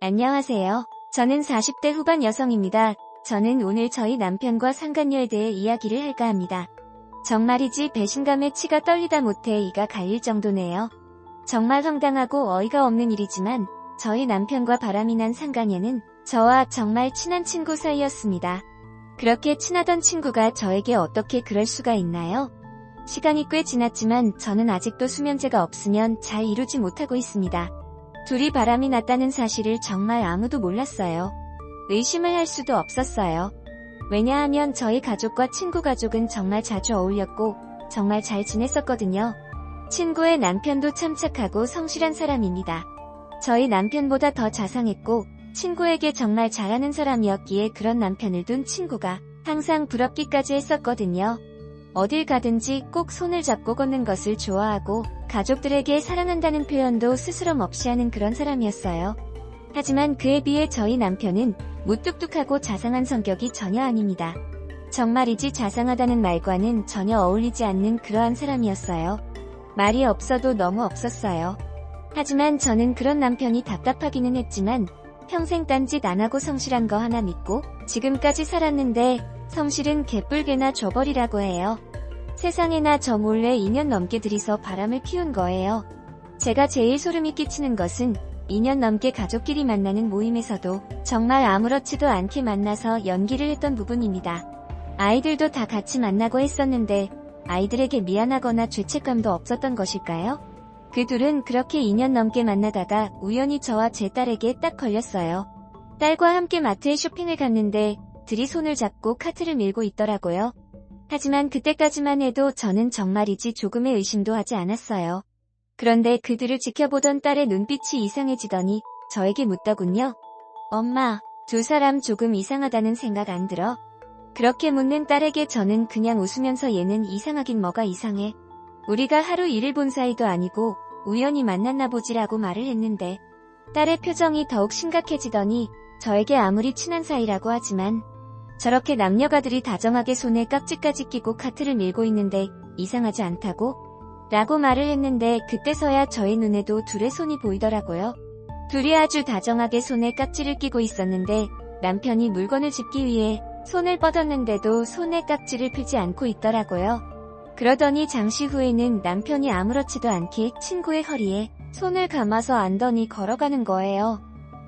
안녕하세요. 저는 40대 후반 여성입니다. 저는 오늘 저희 남편과 상간녀에 대해 이야기를 할까 합니다. 정말이지 배신감에 치가 떨리다 못해 이가 갈릴 정도네요. 정말 황당하고 어이가 없는 일이지만 저희 남편과 바람이 난 상간녀는 저와 정말 친한 친구 사이였습니다. 그렇게 친하던 친구가 저에게 어떻게 그럴 수가 있나요? 시간이 꽤 지났지만 저는 아직도 수면제가 없으면 잘 이루지 못하고 있습니다. 둘이 바람이 났다는 사실을 정말 아무도 몰랐어요. 의심을 할 수도 없었어요. 왜냐하면 저희 가족과 친구 가족은 정말 자주 어울렸고 정말 잘 지냈었거든요. 친구의 남편도 참 착하고 성실한 사람입니다. 저희 남편보다 더 자상했고 친구에게 정말 잘하는 사람이었기에 그런 남편을 둔 친구가 항상 부럽기까지 했었거든요. 어딜 가든지 꼭 손을 잡고 걷는 것을 좋아하고 가족들에게 사랑한다는 표현도 스스럼 없이 하는 그런 사람이었어요. 하지만 그에 비해 저희 남편은 무뚝뚝하고 자상한 성격이 전혀 아닙니다. 정말이지 자상하다는 말과는 전혀 어울리지 않는 그러한 사람이었어요. 말이 없어도 너무 없었어요. 하지만 저는 그런 남편이 답답하기는 했지만 평생 딴짓 안 하고 성실한 거 하나 믿고 지금까지 살았는데 성실은 개뿔개나 줘버리라고 해요. 세상에나 저 몰래 2년 넘게 들이서 바람을 피운 거예요. 제가 제일 소름이 끼치는 것은 2년 넘게 가족끼리 만나는 모임에서도 정말 아무렇지도 않게 만나서 연기를 했던 부분입니다. 아이들도 다 같이 만나고 했었는데 아이들에게 미안하거나 죄책감도 없었던 것일까요? 그 둘은 그렇게 2년 넘게 만나다가 우연히 저와 제 딸에게 딱 걸렸어요. 딸과 함께 마트에 쇼핑을 갔는데 둘이 손을 잡고 카트를 밀고 있더라고요. 하지만 그때까지만 해도 저는 정말이지 조금의 의심도 하지 않았어요. 그런데 그들을 지켜보던 딸의 눈빛이 이상해지더니 저에게 묻더군요. 엄마, 두 사람 조금 이상하다는 생각 안 들어? 그렇게 묻는 딸에게 저는 그냥 웃으면서 얘는 이상하긴 뭐가 이상해. 우리가 하루 일을 본 사이도 아니고 우연히 만났나 보지라고 말을 했는데 딸의 표정이 더욱 심각해지더니 저에게 아무리 친한 사이라고 하지만 저렇게 남녀가들이 다정하게 손에 깍지까지 끼고 카트를 밀고 있는데 이상하지 않다고? 라고 말을 했는데 그때서야 저의 눈에도 둘의 손이 보이더라고요. 둘이 아주 다정하게 손에 깍지를 끼고 있었는데 남편이 물건을 짚기 위해 손을 뻗었는데도 손에 깍지를 풀지 않고 있더라고요. 그러더니 잠시 후에는 남편이 아무렇지도 않게 친구의 허리에 손을 감아서 안더니 걸어가는 거예요.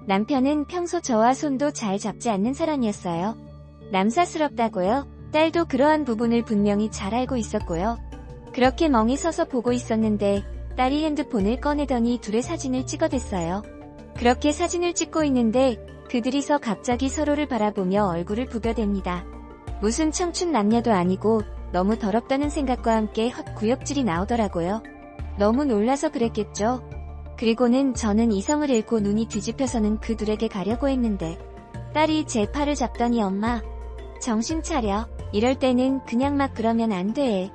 남편은 평소 저와 손도 잘 잡지 않는 사람이었어요. 남사스럽다고요? 딸도 그러한 부분을 분명히 잘 알고 있었고요. 그렇게 멍이 서서 보고 있었는데 딸이 핸드폰을 꺼내더니 둘의 사진을 찍어댔어요. 그렇게 사진을 찍고 있는데 그들이서 갑자기 서로를 바라보며 얼굴을 부벼댑니다. 무슨 청춘 남녀도 아니고 너무 더럽다는 생각과 함께 헛구역질이 나오더라고요. 너무 놀라서 그랬겠죠. 그리고는 저는 이성을 잃고 눈이 뒤집혀서는 그 둘에게 가려고 했는데 딸이 제 팔을 잡더니 엄마 정신 차려 이럴 때는 그냥 막 그러면 안 돼.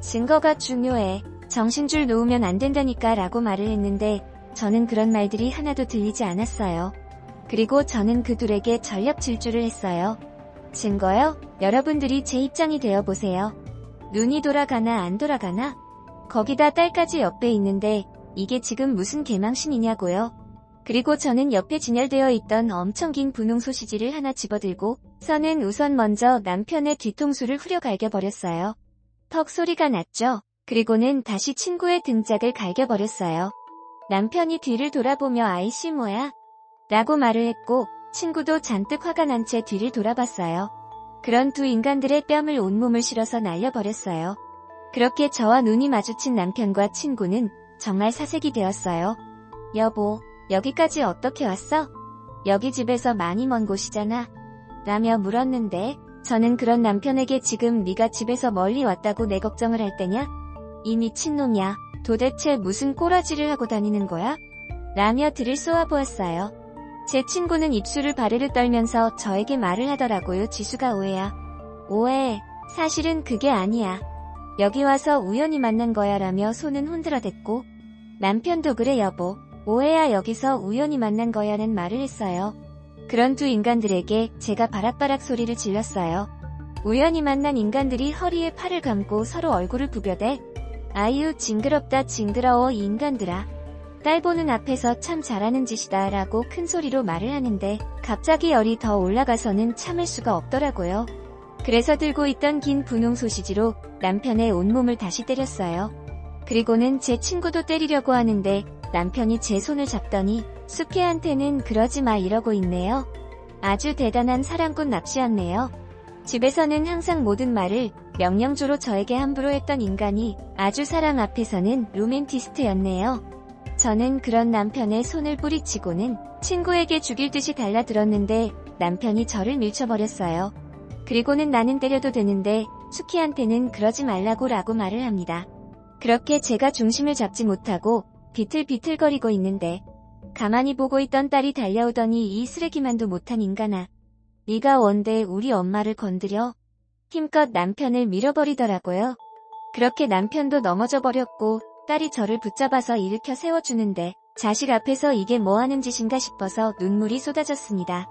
증거가 중요해. 정신줄 놓으면 안 된다니까 라고 말을 했는데 저는 그런 말들이 하나도 들리지 않았어요. 그리고 저는 그 둘에게 전력 질주를 했어요. 증거요? 여러분들이 제 입장이 되어 보세요. 눈이 돌아가나 안 돌아가나? 거기다 딸까지 옆에 있는데 이게 지금 무슨 개망신이냐고요. 그리고 저는 옆에 진열되어 있던 엄청 긴 분홍 소시지를 하나 집어들고 선은 우선 먼저 남편의 뒤통수를 후려 갈겨버렸어요. 턱 소리가 났죠. 그리고는 다시 친구의 등짝을 갈겨버렸어요. 남편이 뒤를 돌아보며 아이씨 뭐야? 라고 말을 했고 친구도 잔뜩 화가 난 채 뒤를 돌아봤어요. 그런 두 인간들의 뺨을 온몸을 실어서 날려버렸어요. 그렇게 저와 눈이 마주친 남편과 친구는 정말 사색이 되었어요. 여보, 여기까지 어떻게 왔어? 여기 집에서 많이 먼 곳이잖아. 라며 물었는데 저는 그런 남편에게 지금 네가 집에서 멀리 왔다고 내 걱정을 할 때냐? 이 미친놈이야. 도대체 무슨 꼬라지를 하고 다니는 거야? 라며 들을 쏘아보았어요. 제 친구는 입술을 바르르 떨면서 저에게 말을 하더라고요. 지수가 오해야. 오해. 사실은 그게 아니야. 여기 와서 우연히 만난 거야 라며 손은 흔들어댔고 남편도 그래 여보. 오해야 여기서 우연히 만난 거야는 말을 했어요. 그런 두 인간들에게 제가 바락바락 소리를 질렀어요. 우연히 만난 인간들이 허리에 팔을 감고 서로 얼굴을 부벼대 아유 징그럽다 징그러워 이 인간들아. 딸 보는 앞에서 참 잘하는 짓이다 라고 큰 소리로 말을 하는데 갑자기 열이 더 올라가서는 참을 수가 없더라고요. 그래서 들고 있던 긴 분홍 소시지로 남편의 온몸을 다시 때렸어요. 그리고는 제 친구도 때리려고 하는데 남편이 제 손을 잡더니 수케한테는 그러지 마 이러고 있네요. 아주 대단한 사랑꾼 납시였네요. 집에서는 항상 모든 말을 명령조로 저에게 함부로 했던 인간이 아주 사랑 앞에서는 로맨티스트였네요. 저는 그런 남편의 손을 뿌리치고는 친구에게 죽일 듯이 달라들었는데 남편이 저를 밀쳐버렸어요. 그리고는 나는 때려도 되는데 수키한테는 그러지 말라고 라고 말을 합니다. 그렇게 제가 중심을 잡지 못하고 비틀비틀거리고 있는데 가만히 보고 있던 딸이 달려오더니 이 쓰레기만도 못한 인간아. 네가 원대 우리 엄마를 건드려 힘껏 남편을 밀어버리더라고요. 그렇게 남편도 넘어져 버렸고 딸이 저를 붙잡아서 일으켜 세워주는데 자식 앞에서 이게 뭐하는 짓인가 싶어서 눈물이 쏟아졌습니다.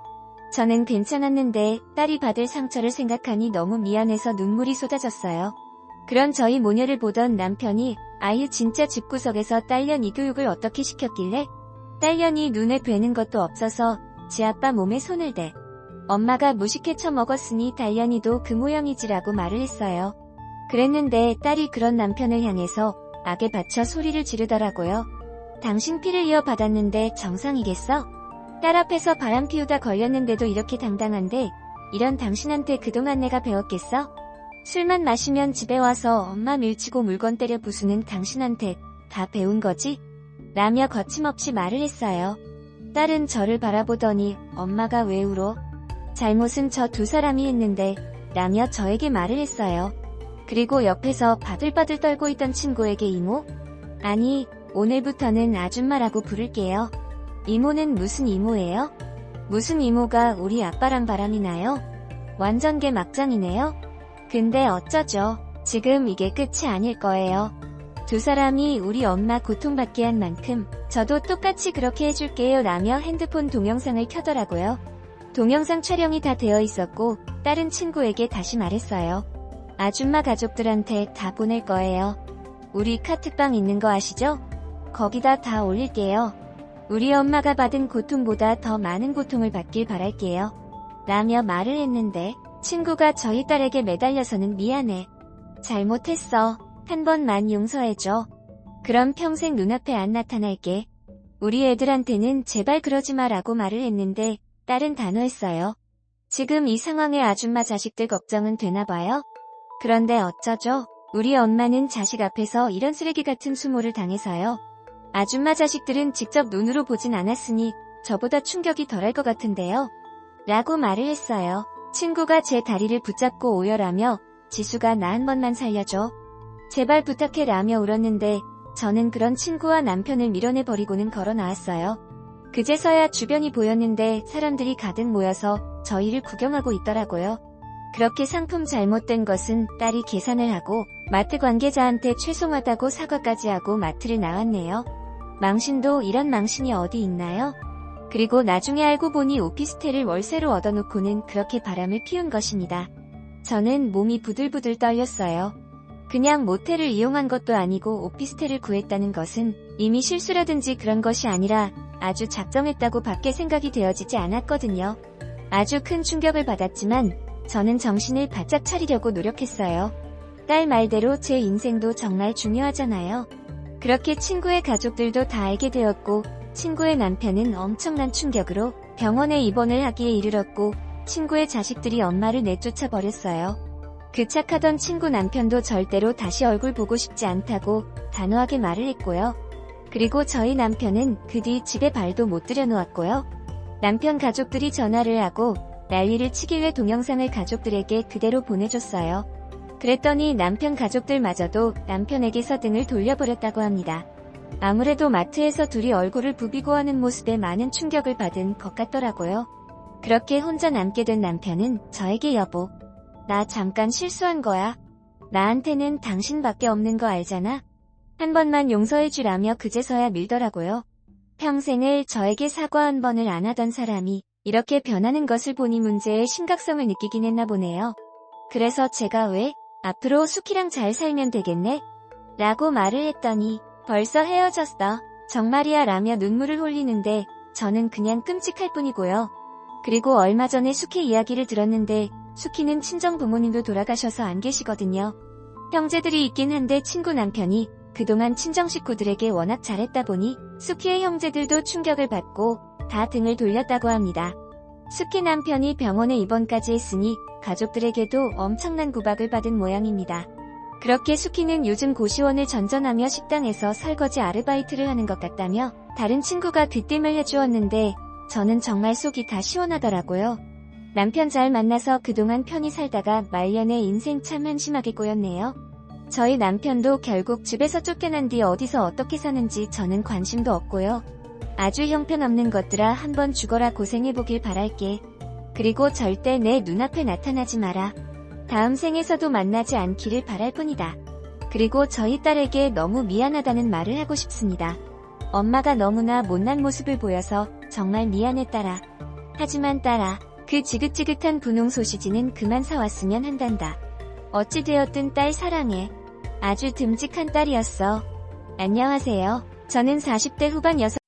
저는 괜찮았는데 딸이 받을 상처를 생각하니 너무 미안해서 눈물이 쏟아졌어요. 그런 저희 모녀를 보던 남편이 아유 진짜 집구석에서 딸년 이 교육을 어떻게 시켰길래 딸년이 눈에 뵈는 것도 없어서 지 아빠 몸에 손을 대. 엄마가 무식해 처먹었으니 딸년이도 그 모양이지라고 말을 했어요. 그랬는데 딸이 그런 남편을 향해서 악에 받쳐 소리를 지르더라고요. 당신 피를 이어 받았는데 정상이겠어? 딸 앞에서 바람 피우다 걸렸는데도 이렇게 당당한데 이런 당신한테 그동안 내가 배웠겠어? 술만 마시면 집에 와서 엄마 밀치고 물건 때려 부수는 당신한테 다 배운 거지? 라며 거침없이 말을 했어요. 딸은 저를 바라보더니 엄마가 왜 울어? 잘못은 저 두 사람이 했는데 라며 저에게 말을 했어요. 그리고 옆에서 바들바들 떨고 있던 친구에게 이모? 아니, 오늘부터는 아줌마라고 부를게요. 이모는 무슨 이모예요? 무슨 이모가 우리 아빠랑 바람이 나요? 완전 개 막장이네요? 근데 어쩌죠? 지금 이게 끝이 아닐 거예요. 두 사람이 우리 엄마 고통받게 한 만큼 저도 똑같이 그렇게 해줄게요 라며 핸드폰 동영상을 켜더라고요. 동영상 촬영이 다 되어 있었고 다른 친구에게 다시 말했어요. 아줌마 가족들한테 다 보낼 거예요. 우리 카트방 있는 거 아시죠? 거기다 다 올릴게요. 우리 엄마가 받은 고통보다 더 많은 고통을 받길 바랄게요. 라며 말을 했는데 친구가 저희 딸에게 매달려서는 미안해. 잘못했어. 한 번만 용서해줘. 그럼 평생 눈앞에 안 나타날게. 우리 애들한테는 제발 그러지 마라고 말을 했는데 딸은 단호했어요. 지금 이 상황에 아줌마 자식들 걱정은 되나 봐요? 그런데 어쩌죠? 우리 엄마는 자식 앞에서 이런 쓰레기 같은 수모를 당해서요. 아줌마 자식들은 직접 눈으로 보진 않았으니 저보다 충격이 덜할 것 같은데요. 라고 말을 했어요. 친구가 제 다리를 붙잡고 오열하며 지수가 나 한 번만 살려줘. 제발 부탁해 라며 울었는데 저는 그런 친구와 남편을 밀어내버리고는 걸어 나왔어요. 그제서야 주변이 보였는데 사람들이 가득 모여서 저희를 구경하고 있더라고요. 그렇게 상품 잘못된 것은 딸이 계산을 하고 마트 관계자한테 죄송하다고 사과까지 하고 마트를 나왔네요. 망신도 이런 망신이 어디 있나요? 그리고 나중에 알고 보니 오피스텔을 월세로 얻어놓고는 그렇게 바람을 피운 것입니다. 저는 몸이 부들부들 떨렸어요. 그냥 모텔을 이용한 것도 아니고 오피스텔을 구했다는 것은 이미 실수라든지 그런 것이 아니라 아주 작정했다고 밖에 생각이 되어지지 않았거든요. 아주 큰 충격을 받았지만 저는 정신을 바짝 차리려고 노력했어요. 딸 말대로 제 인생도 정말 중요하잖아요. 그렇게 친구의 가족들도 다 알게 되었고 친구의 남편은 엄청난 충격으로 병원에 입원을 하기에 이르렀고 친구의 자식들이 엄마를 내쫓아 버렸어요. 그 착하던 친구 남편도 절대로 다시 얼굴 보고 싶지 않다고 단호하게 말을 했고요. 그리고 저희 남편은 그 뒤 집에 발도 못 들여놓았고요. 남편 가족들이 전화를 하고 난리를 치길래 동영상을 가족들에게 그대로 보내줬어요. 그랬더니 남편 가족들마저도 남편에게서 등을 돌려버렸다고 합니다. 아무래도 마트에서 둘이 얼굴을 부비고 하는 모습에 많은 충격을 받은 것 같더라고요. 그렇게 혼자 남게 된 남편은 저에게 여보, 나 잠깐 실수한 거야. 나한테는 당신밖에 없는 거 알잖아. 한 번만 용서해 주라며 그제서야 밀더라고요. 평생을 저에게 사과 한 번을 안 하던 사람이 이렇게 변하는 것을 보니 문제의 심각성을 느끼긴 했나 보네요. 그래서 제가 왜 앞으로 수키랑 잘 살면 되겠네? 라고 말을 했더니 벌써 헤어졌어. 정말이야 라며 눈물을 홀리는데 저는 그냥 끔찍할 뿐이고요. 그리고 얼마 전에 수키 이야기를 들었는데 수키는 친정 부모님도 돌아가셔서 안 계시거든요. 형제들이 있긴 한데 친구 남편이 그동안 친정 식구들에게 워낙 잘했다 보니 수키의 형제들도 충격을 받고 다 등을 돌렸다고 합니다. 수키 남편이 병원에 입원까지 했으니 가족들에게도 엄청난 구박을 받은 모양입니다. 그렇게 수키는 요즘 고시원을 전전하며 식당에서 설거지 아르바이트를 하는 것 같다며 다른 친구가 귀띔을 해주었는데 저는 정말 속이 다 시원하더라고요. 남편 잘 만나서 그동안 편히 살다가 말년에 인생 참 한심하게 꼬였네요. 저희 남편도 결국 집에서 쫓겨난 뒤 어디서 어떻게 사는지 저는 관심도 없고요. 아주 형편없는 것들아 한번 죽어라 고생해보길 바랄게. 그리고 절대 내 눈앞에 나타나지 마라. 다음 생에서도 만나지 않기를 바랄 뿐이다. 그리고 저희 딸에게 너무 미안하다는 말을 하고 싶습니다. 엄마가 너무나 못난 모습을 보여서 정말 미안해 딸아. 하지만 딸아, 그 지긋지긋한 분홍 소시지는 그만 사왔으면 한단다. 어찌되었든 딸 사랑해. 아주 듬직한 딸이었어. 안녕하세요. 저는 40대 후반 여성